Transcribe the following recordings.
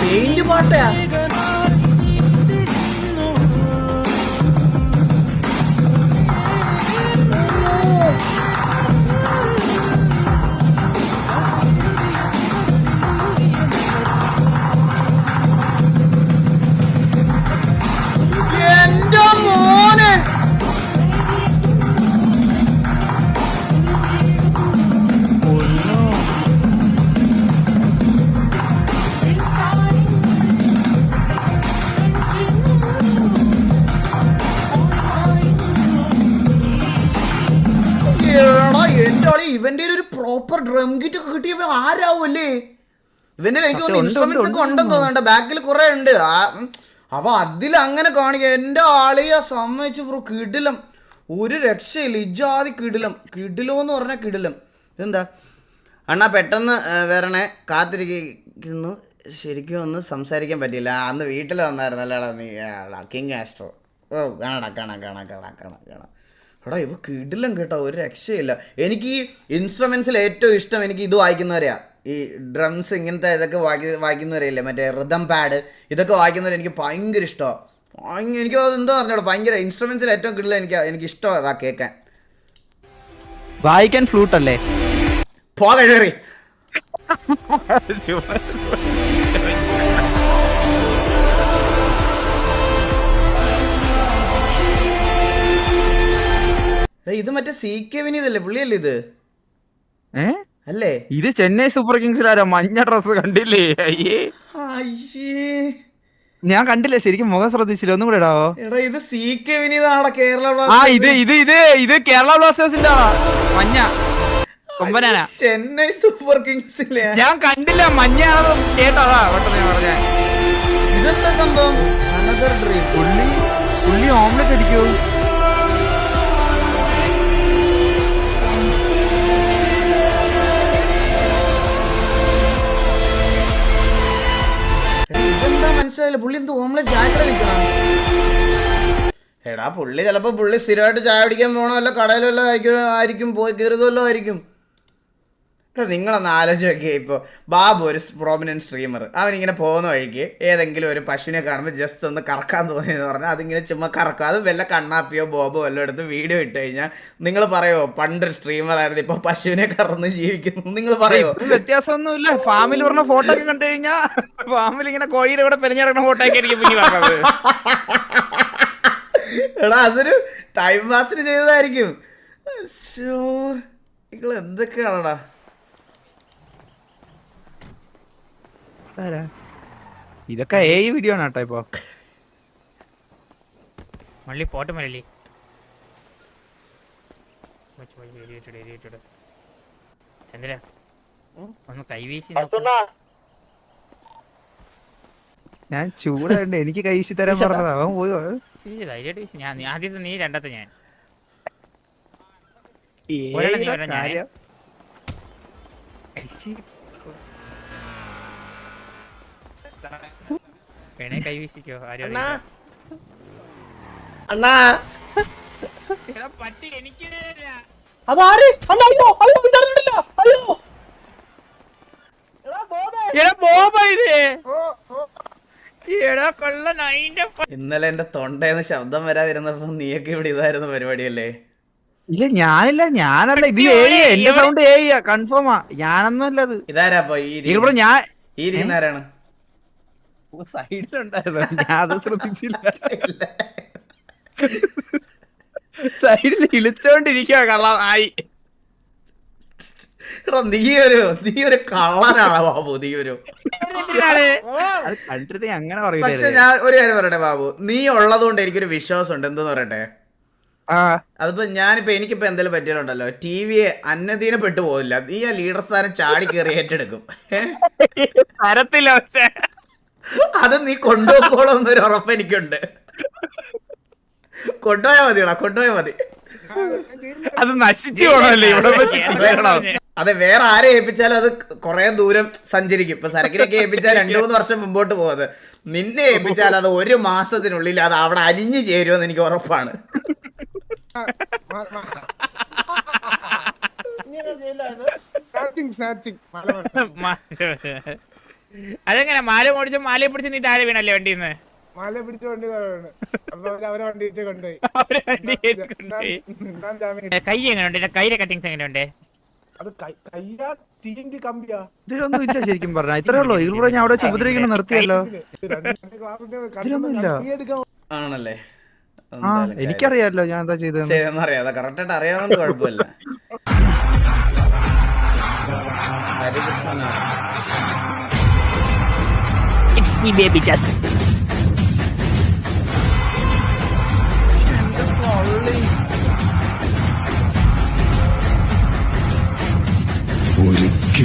Paint പാട്ടയാ drum kit ഒക്കെ കിട്ടിയപ്പോ ആരാവല്ലേ ഇവന്റെ എനിക്ക് ഇൻസ്ട്രുമെന്റ്സ് ഒക്കെ ഉണ്ടെന്ന് തോന്നുന്നുണ്ട്. ബാക്കിൽ കുറെ ഉണ്ട്. അപ്പൊ അതിൽ അങ്ങനെ കാണിക്കുക എന്റെ ആളിയ സമ്മതിച്ച് ബ്രോ. കിടിലം. ഒരു രക്ഷയില്ല. ഇജാതി കിടിലം കിടിലോ. എന്ന് പറഞ്ഞാൽ കിടിലം. ഇതെന്താ? അണ്ണാ പെട്ടെന്ന് വരണേ. കാത്തിരിക്കുന്നു. ശരിക്കും ഒന്ന് സംസാരിക്കാൻ പറ്റിയില്ല. അന്ന് വീട്ടിൽ വന്നായിരുന്നല്ലേടാ നീ. കിങ് ആസ്ട്രോ ഓ കാണാടാ കാണാം കാണാം കാണാം കാണാം കാണാം. എടാ ഇവ കിടിലം കേട്ടോ ഒരു രക്ഷയില്ല. എനിക്ക് ഈ ഇൻസ്ട്രുമെന്റ്സിൽ ഏറ്റവും ഇഷ്ടം എനിക്ക് ഇത് വായിക്കുന്നവരെയാ. ഈ ഡ്രംസ് ഇങ്ങനത്തെ ഇതൊക്കെ വായി വായിക്കുന്നവരെയല്ലേ? മറ്റേ റിതം പാഡ് ഇതൊക്കെ വായിക്കുന്നവരെ എനിക്ക് ഭയങ്കര ഇഷ്ടമാണ് എനിക്ക് അത് എന്താ പറഞ്ഞോ ഭയങ്കര ഇൻസ്ട്രുമെന്റ്സിൽ ഏറ്റവും കിടില എനിക്ക് എനിക്ക് ഇഷ്ടമാണ് അതാ കേൾക്കാൻ വായിക്കാൻ ഫ്ലൂട്ട് അല്ലേ? പോ ഇത് മറ്റേ സി കെ വിനീതല്ലേ? പുള്ളിയല്ലേ ഇത്? ഏ? അല്ലേ? ഇത് ചെന്നൈ സൂപ്പർ കിങ്സിലാരോ? മഞ്ഞ ഡ്രസ് കണ്ടില്ലേ? അയ്യേ. അയ്യേ. ഞാൻ കണ്ടില്ല? ശരിക്കും മുഖം ശ്രദ്ധിച്ചില്ല. ഒന്നും കൂടെ ഇടാവോ? എടാ ഇത് സി കെ വിനീതാണോ കേരള ആ ഇത് ഇത് ഇത് ഇത് കേരള ബ്ലാസ്റ്റേഴ്സിന്റെ. മഞ്ഞ. കൊമ്പനാന ചെന്നൈ സൂപ്പർ കിങ്സിലെ. ഞാൻ കണ്ടില്ല. മഞ്ഞ കേട്ടതാ പെട്ടെന്ന് പറഞ്ഞ. ഇതെന്താ സംഭവം? പുള്ളി പുള്ളി ഓംലെറ്റ് അടിക്കൂ മനസ്സിലായില്ല. പുള്ളി എന്ത് ഓംലെറ്റ് ചായ നിൽക്കണം എടാ പുള്ളി ചിലപ്പോൾ പുള്ളി സ്ഥിരമായിട്ട് ചായ പിടിക്കാൻ പോകണോ വല്ല കടയിലല്ലോ ആയിരിക്കും ആയിരിക്കും പോയി കയറിയതല്ലോ ആയിരിക്കും. എടാ നിങ്ങളൊന്ന് ആലോചിച്ച് നോക്കിയേ ഇപ്പോൾ ബാബു ഒരു പ്രോമിനന്റ് സ്ട്രീമർ അവനിങ്ങനെ പോകുന്ന വഴിക്ക് ഏതെങ്കിലും ഒരു പശുവിനെ കാണുമ്പോൾ ജസ്റ്റ് ഒന്ന് കറക്കാൻ തോന്നിയെന്ന് പറഞ്ഞാൽ അതിങ്ങനെ ചുമ്മാ കറക്കുക അത് വല്ല കണ്ണാപ്പിയോ ബോബോ വല്ലതും എടുത്ത് വീഡിയോ ഇട്ട് കഴിഞ്ഞാൽ നിങ്ങൾ പറയുമോ പണ്ടൊരു സ്ട്രീമറായിരുന്നു ഇപ്പോൾ പശുവിനെ കറന്ന് ജീവിക്കുന്നു. നിങ്ങൾ പറയുമോ വ്യത്യാസമൊന്നുമില്ല. ഫാമിൽ പറഞ്ഞ ഫോട്ടോ ഒക്കെ കണ്ടു കഴിഞ്ഞാ പാമ്പിൽ ഇങ്ങനെ കോഴിയുടെ കൂടെ പെരഞ്ഞിറങ്ങുന്ന ഫോട്ടോ എനിക്ക് കുഞ്ഞു പറഞ്ഞത്. എടാ അതൊരു ടൈം പാസിന് ചെയ്തതായിരിക്കും. നിങ്ങൾ എന്തൊക്കെയാണടാ? ഇതൊക്കെ ഏ വീഡിയോ ആണ് കേട്ടോ ഇപ്പൊ. മള്ളി പോട്ട് മല്ലി. ചന്ദ്ര ഒന്ന് കൈവീശി നോക്കാം. ഞാൻ ചൂടുണ്ട് എനിക്ക് കഴിച്ചു തരാൻ പറഞ്ഞത്. അവൻ പോയി. ധൈര്യമായിട്ട് ഞാൻ നീ- ആദ്യത്തെ നീ രണ്ടത്തെ ഞാൻ ആരും അണ്ണാ. അണ്ണാ. എടാ, പട്ടി എനിക്ക് തരാ. അതാര് അണ്ണാ അയ്യോ അയ്യോ എടാ ബോബാ ഇത്. ഇന്നലെ എന്റെ തൊണ്ടേന്ന് ശബ്ദം വരാതിരുന്നപ്പോ നീയൊക്കെ ഇവിടെ ഇതായിരുന്നു പരിപാടിയല്ലേ? ഇല്ല ഞാനില്ല ഞാനല്ല. ഇത് ഏയ്യ എന്റെ സൗണ്ട് ഏയ്യ കൺഫേമാ ഞാനൊന്നുമല്ല അത്. ഇതാരാ ഇവിടെ ഞാൻ ഈ രീതിന്നാരാണ് ആരാണ്? സൈഡിലുണ്ടായിരുന്നു. ഞാൻ അത് ശ്രദ്ധിച്ചില്ല. സൈഡിൽ ഇളിച്ചോണ്ടിരിക്കുക കള്ള ആയി. എടാ നീ ഒരു നീ ഒരു കള്ളനാണ് ബാബു നീ ഒരു. അത് കണ്ടിട്ട് അങ്ങനെ പക്ഷെ ഞാൻ ഒരു കാര്യം പറയട്ടെ ബാബു നീ ഉള്ളത് കൊണ്ട് എനിക്കൊരു വിശ്വാസം ഉണ്ട് എന്തെന്ന് പറയട്ടെ? ആ. അതിപ്പോ ഞാനിപ്പോ എനിക്കിപ്പോ എന്തെങ്കിലും പറ്റിയാലുണ്ടല്ലോ ടി വിയെ അന്നദീനപ്പെട്ടു പോകില്ല നീ ആ ലീഡർ സ്ഥാനം ചാടി കയറി ഏറ്റെടുക്കും. ഏ? തരത്തില്ല പക്ഷേ. അത് നീ കൊണ്ടുപോക്കോളം എന്നൊരു ഉറപ്പ് എനിക്കുണ്ട്. കൊണ്ടുപോയാ മതിടാ കൊണ്ടുപോയാ മതി. അത് നശിച്ചു പോണല്ലേ? ഇവിടെ വെച്ച്. അതെ വേറെ ആരെ ഏൽപ്പിച്ചാലും അത് കുറെ ദൂരം സഞ്ചരിക്കും. ഇപ്പൊ സരക്കിനൊക്കെ ഏൽപ്പിച്ചാൽ രണ്ടു മൂന്ന് വർഷം മുമ്പോട്ട് പോകുന്നത് നിന്നെ ഏൽപ്പിച്ചാൽ അത് ഒരു മാസത്തിനുള്ളിൽ അത് അവിടെ അലിഞ്ഞു ചേരുമെന്ന് എനിക്ക് ഉറപ്പാണ്. അതെങ്ങനെ മാല ഓടിച്ച് മാലയെ പിടിച്ച് നീ താഴെ വീണല്ലേ വണ്ടിയിൽ നിന്ന് മാല പിടിച്ച വണ്ടി താഴെയാണ് അപ്പൊ അവരെ വണ്ടി ഇട്ട് കൊണ്ടുപോയി. കൈ എങ്ങനെയുണ്ട്? കൈയിലെ കട്ടിങ്സ് എങ്ങനെയുണ്ട്? അത് കൈ- കയ്യാ കമ്പിയാ. ഇതിലൊന്നും ഇല്ല ശരിക്കും പറഞ്ഞ. ഇത്രേ ഉള്ളൂ. ഇതിൽ ഞാൻ അവിടെ ഉപദ്രവിക്കണം നിർത്തിയല്ലോ. ആണല്ലേ? ആ. എനിക്കറിയാലോ ഞാൻ എന്താ ചെയ്തത് അറിയാവുന്നതുകൊണ്ട് കുഴപ്പമില്ല. ഹരികൃഷ്ണനാണ്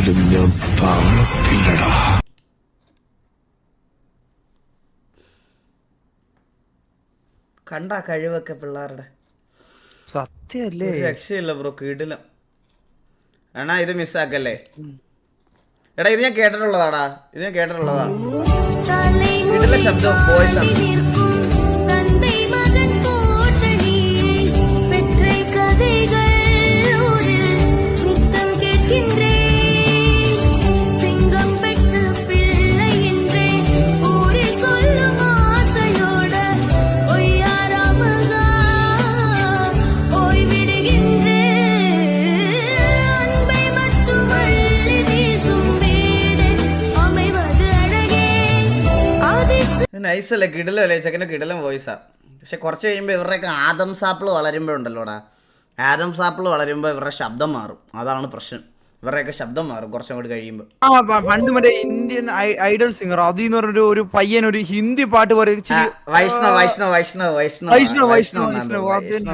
ഒരിക്കലും ഞാൻ താഴത്തില്ലടാ കണ്ട കഴിവൊക്കെ പിള്ളേരുടെ. സത്യല്ലേ? രക്ഷയില്ല ബ്രോ കിടിലം. എടാ ഇത് മിസ്സാക്കല്ലേ? എടാ ഇത് ഞാൻ കേട്ടിട്ടുള്ളതാടാ. ഇത് ഞാൻ കേട്ടിട്ടുള്ളതാ. ഇതിലെ ശബ്ദം വോയിസ് ആണ്. ഇത് കിടലും കിടിലം അല്ലേ? ചെക്കന്റെ കിടലും വോയിസാ പക്ഷെ കുറച്ച് കഴിയുമ്പോൾ ഇവരുടെയൊക്കെ ആദം സാപ്പിൾ വളരുമ്പോൾ ഉണ്ടല്ലോടാ. ആദം സാപ്പിൾ വളരുമ്പോൾ ഇവരുടെ ശബ്ദം മാറും. അതാണ് പ്രശ്നം. ഇവരുടെയൊക്കെ ശബ്ദം മാറും കുറച്ചും കൂടി കഴിയുമ്പോൾ ആ പ- പണ്ട് മറ്റേ ഇന്ത്യൻ ഐഡൽ സിംഗർ അതിൽ നിന്ന് പറഞ്ഞൊരു ഒരു പയ്യൻ ഒരു ഹിന്ദി പാട്ട് പറയും. ഇച്ചിരി വൈഷ്ണവ് വൈഷ്ണവ് വൈഷ്ണവ് വൈഷ്ണവ് വൈഷ്ണവ്, വൈഷ്ണവ്, വൈഷ്ണവ്, അത് തന്നെ.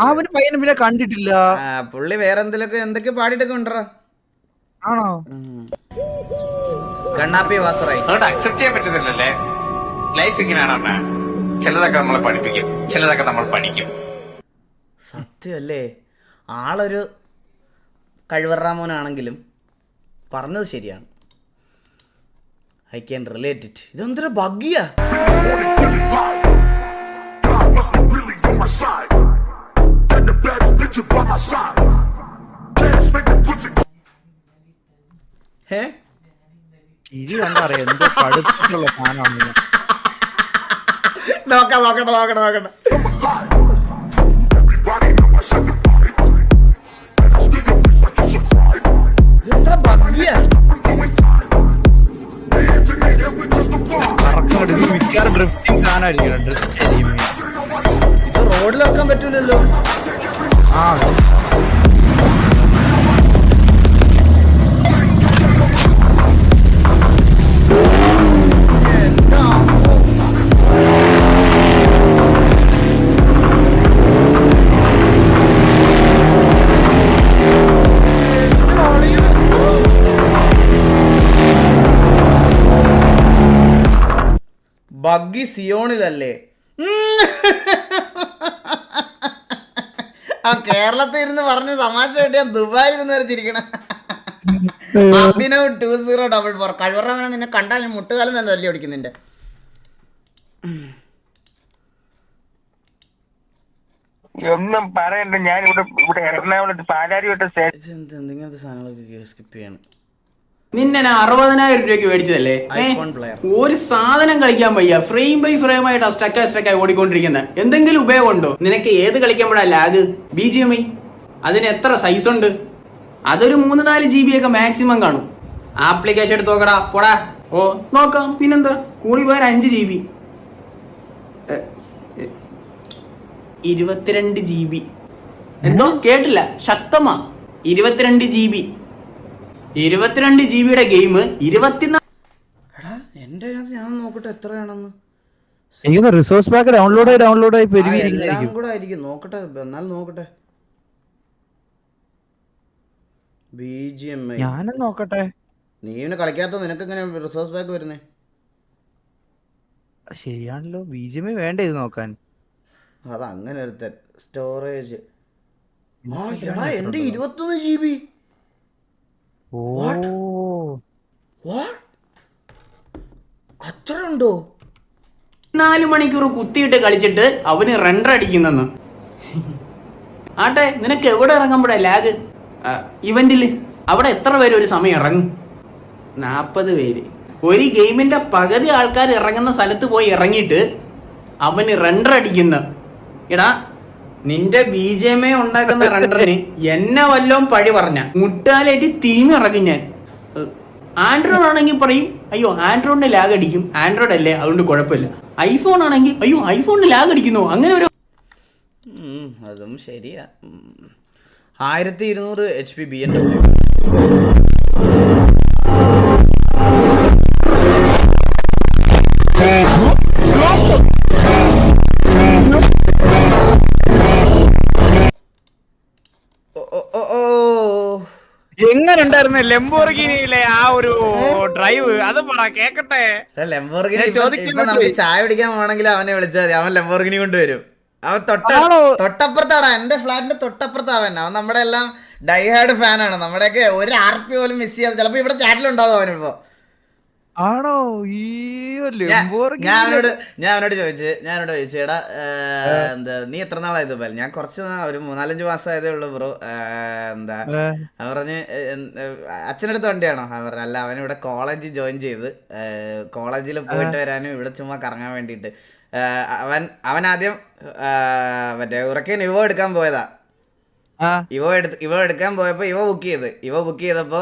ആ. ഒരു പയ്യനെ പിന്നെ കണ്ടിട്ടില്ല. പുള്ളി വേറെ എന്തെങ്കിലുമൊക്കെ എന്തൊക്കെ പാടിയിട്ടൊക്കെ ഉണ്ടോ ആണോ? കണ്ണാപ്പി വാസുറായി. അതുകൊണ്ട് അക്സെപ്റ്റ് ചെയ്യാൻ പറ്റുന്നില്ലല്ലേ ലൈഫ് ഇങ്ങനെയാണ് അമ്മ ചിലതൊക്കെ നമ്മളെ പഠിപ്പിക്കും ചിലതൊക്കെ നമ്മൾ പഠിക്കും. സത്യമല്ലേ? ആളൊരു കഴിവറാമോനാണെങ്കിലും പറഞ്ഞത് ശരിയാണ്. ഐ ക്യാൻ റിലേറ്റ് ഇറ്റ് ഇതെന്തൊരു ബഗ്ഗിയാ ഏ ഇനി എന്താ പറയാ കണ്ടറിയാം എന്തോ കടുപ്പിച്ചുള്ള സാധനമാണ്. നോക്കാം നോക്കട്ടെ നോക്കട്ടെ നോക്കട്ടെ. ഇത് know പറ്റൂലല്ലോ. said ബഗ്ഗി സിയോണിലല്ലേ. ആ കേരളത്തിൽ ഇരുന്ന് പറഞ്ഞ് തമാശ കിട്ടിയ ദുബായിൽ ഇരുന്ന് വരെ ചിരിക്കണം. Abhinav two zero double four കഴിവറ വേണം നിന്നെ കണ്ടാൽ മുട്ടുകാലം തന്നെ തല്ലി ഓടിക്കുന്നുണ്ട് ഒന്നും പറയണ്ട. ഞാൻ ഇവിടെ ഇവിടെ എറണാകുളത്ത് പാലാരി വിട്ട സ്റ്റേഷൻ ഇങ്ങനത്തെ സാധനങ്ങളൊക്കെ സ്കിപ്പ് ചെയ്യണം. നിന്നെ ഞാൻ അറുപതിനായിരം രൂപയ്ക്ക് മേടിച്ചതല്ലേ? ഒരു സാധനം കളിക്കാൻ വയ്യ. ഫ്രെയിം ബൈ ഫ്രെയിം ആയിട്ട് സ്റ്റക്കായി സ്റ്റക്കായി ഓടിക്കൊണ്ടിരിക്കുന്നത് എന്തെങ്കിലും ഉപയോഗമുണ്ടോ നിനക്ക് ഏത് കളിക്കുമ്പോഴാ lag B G M I അതിന് എത്ര സൈസ് ഉണ്ട്? അതൊരു മൂന്ന് നാല് ജി ബി ഒക്കെ മാക്സിമം കാണും. ആപ്ലിക്കേഷൻ എടുത്ത് നോക്കടാ. പോടാ. ഓ നോക്കാം. പിന്നെന്താ? കൂടി പോയ അഞ്ച് ജി ബി ഇരുപത്തിരണ്ട് ജി ബി എന്തോ? കേട്ടില്ല. ശക്തമാ. ഇരുപത്തിരണ്ട് ജി ബി ഇരുപത്തിരണ്ട് ജി ബിയുടെ ഗെയിം ഇരുപത്തിനാല് എടാ എന്റെ അതിനകത്ത് ഞാൻ നോക്കട്ടെ എത്രയാണെന്ന് എനിക്ക് റിസോഴ്സ് പാക്ക് ഡൗൺലോഡ് ആയി ഡൗൺലോഡ് ആയി ആ, എല്ലാം പെരുകിയിരിക്കും കൂടെ ആയിരിക്കും. നോക്കട്ടെ എന്നാലും നോക്കട്ടെ. ബി ജി എം ഐ ഞാനും നോക്കട്ടെ. നീ ഇവന് കളിക്കാത്ത നിനക്ക് എങ്ങനെ റിസോഴ്സ് ബാക്ക് വരുന്നേ? ശരിയാണല്ലോ. ബി ജി എം വേണ്ട ഇത് നോക്കാൻ? അത് അങ്ങനെ ഒരുത്തൻ സ്റ്റോറേജ് ആ എടാ എന്റെ ഇരുപത്തൊന്ന് ജി ബി അത്ര ഉണ്ടോ നാല് മണിക്കൂർ കുത്തിയിട്ട് കളിച്ചിട്ട് അവന് റണ്ടർ അടിക്കുന്നെന്ന്. ആട്ടെ നിനക്ക് എവിടെ ഇറങ്ങുമ്പോഴാ ലാഗ് ഇവന്റിൽ അവിടെ എത്ര പേര് ഒരു സമയം ഇറങ്ങും? നാപ്പത് പേര്. ഒരു ഗെയിമിന്റെ പകുതി ആൾക്കാർ ഇറങ്ങുന്ന സ്ഥലത്ത് പോയി ഇറങ്ങിയിട്ട് അവന് റണ്ടർ അടിക്കുന്ന. എടാ നിന്റെ ബി ജെ എം എ ഉണ്ടാക്കുന്ന റണ്ടറിന് എന്നെ വല്ലോം പഴി പറഞ്ഞ. മുട്ടാലേറ്റ് തീങ്ങിറങ്ങും ഞാൻ. ആൻഡ്രോയിഡ് ആണെങ്കിൽ പറയും അയ്യോ ആൻഡ്രോയിഡിന് ലാഗ് അടിക്കും. ആൻഡ്രോയിഡ് അല്ലേ? അതുകൊണ്ട് കുഴപ്പമില്ല. ഐഫോൺ ആണെങ്കിൽ അയ്യോ ഐഫോണിന് ലാഗ് അടിക്കുന്നു. അങ്ങനെ ഒരു അതും ശരിയാ. ആയിരത്തി ഇരുന്നൂറ് H P B N W എങ്ങനെ ഉണ്ടായിരുന്നു ലെംബോർഗിനിയിലെ ആ ഒരു ഡ്രൈവ് അത് പറ കേക്കട്ടെ. ലെംബോർഗിനി നമുക്ക് ചായ പിടിക്കാൻ പോകണമെങ്കിൽ അവനെ വിളിച്ചാൽ മതി. അവൻ ലംബോർഗിനി കൊണ്ടുവരും. അവൻ തൊട്ട തൊട്ടപ്പുറത്താണ് എന്റെ ഫ്ലാറ്റിന്റെ തൊട്ടപ്പുറത്ത് അവൻ. അവൻ നമ്മുടെ എല്ലാം ഡൈഹാർഡ് ഫാനാണ്. നമ്മുടെയൊക്കെ ഒരു ആർ പി പോലും മിസ് ചെയ്യാതെ ചിലപ്പോ ഇവിടെ ചാറ്റിലുണ്ടാവും അവനിപ്പോ ആണോ? ഈ ഞാൻ അവനോട് ഞാൻ അവനോട് ചോദിച്ചു ഞാൻ അവനോട് ചോദിച്ചു എടാ എന്താ നീ എത്ര നാളായത് പോലെ ഞാൻ കുറച്ച് ഒരു മൂന്നാലഞ്ച് മാസമായതേ ഉള്ളു ബ്രോ. എന്താ അവൻ പറഞ്ഞ് അച്ഛനടുത്ത് വണ്ടിയാണോ? അവൻ പറഞ്ഞു അല്ല അവൻ ഇവിടെ കോളേജ് ജോയിൻ ചെയ്ത് കോളേജിൽ പോയിട്ട് വരാനും ഇവിടെ ചുമ്മാ കറങ്ങാൻ വേണ്ടിയിട്ട്. അവൻ അവൻ ആദ്യം മറ്റേ ഉറക്കെ ഇവ എടുക്കാൻ പോയതാ. ഇവ എടുത്ത് ഇവ എടുക്കാൻ പോയപ്പോ ഇവ ബുക്ക് ചെയ്ത്. ഇവ ബുക്ക് ചെയ്തപ്പോ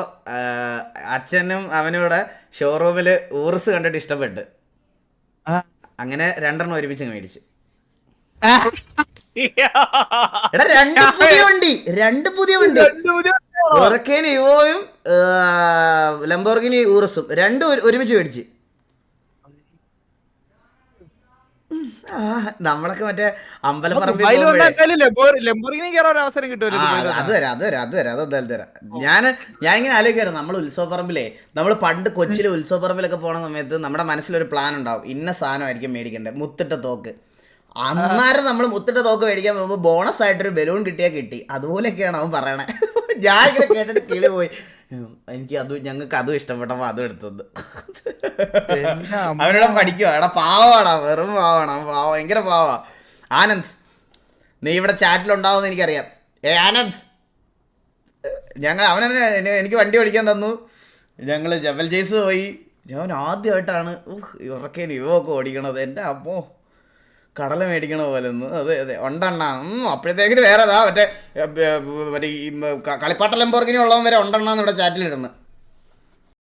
അച്ഛനും അവനും ഇവിടെ ഷോറൂമിൽ ഊർസ് കണ്ടിട്ട് ഇഷ്ടപ്പെട്ട്. അങ്ങനെ രണ്ടെണ്ണം ഒരുമിച്ച് മേടിച്ച്. മേടിച്ചു എടാ രണ്ട് പുതിയ വണ്ടി. രണ്ട് പുതിയ വണ്ടി. ഉറക്കേന് ഇവോയും ലംബോർഗിനി ഊർസും രണ്ടും ഒരുമിച്ച് മേടിച്ച് ഉം, ആ, നമ്മളൊക്കെ മറ്റേ അവസരം അത് തരാം അത് തരാം അത് തരാം അതെന്തായാലും തരാം. ഞാൻ ഞാൻ ഇങ്ങനെ ആലോചിക്കായിരുന്നു നമ്മൾ ഉത്സവപ്പറമ്പിലേ നമ്മൾ പണ്ട് കൊച്ചിയിലെ ഉത്സവപ്പറമ്പിലൊക്കെ പോണ സമയത്ത് നമ്മുടെ മനസ്സിലൊരു പ്ലാൻ ഉണ്ടാവും. ഇന്ന സാധനമായിരിക്കും മേടിക്കേണ്ടത് മുത്തിട്ട തോക്ക്. അന്നേരം നമ്മൾ മുത്തിട്ട തോക്ക് മേടിക്കാൻ പോകുമ്പോൾ ബോണസ് ആയിട്ടൊരു ബലൂൺ കിട്ടിയാൽ കിട്ടി. അതുപോലെയൊക്കെയാണ് അവൻ പറയണേ. ഞാൻ ഇങ്ങനെ കേട്ടിട്ട് കിളി പോയി. എനിക്ക് അത് ഞങ്ങൾക്ക് അതും ഇഷ്ടപ്പെട്ടപ്പോൾ അതും എടുത്തത്. അവരോട് പഠിക്കുക എടാ പാവാടാ. വെറും പാവാണ്. പാവ ഭയങ്കര പാവാ. ആനന്ദ് നീ ഇവിടെ ചാറ്റിലുണ്ടാവുമെന്ന് എനിക്കറിയാം. ഏ ആനന്ദ്. ഞങ്ങൾ അവനെ എനിക്ക് വണ്ടി ഓടിക്കാൻ തന്നു. ഞങ്ങൾ ജബൽ ജെയ്സ് പോയി. ഞാൻ ആദ്യമായിട്ടാണ് ഉറക്കേൻ യുവൊക്കെ ഓടിക്കണത്. എന്റെ അമ്മോ. കടല മേടിക്കണ പോലെ ഒന്ന് അതെ അതെ ഉണ്ടെണ്ണ. അപ്പോഴത്തേക്കിന് വേറെ ഏതാ മറ്റേ മറ്റേ ഈ കളിപ്പാട്ട ലംബോർഗിനി ഉള്ളവൻ വരെ ഉണ്ടെണ്ണാന്ന് ഇവിടെ ചാറ്റിലിടുന്നു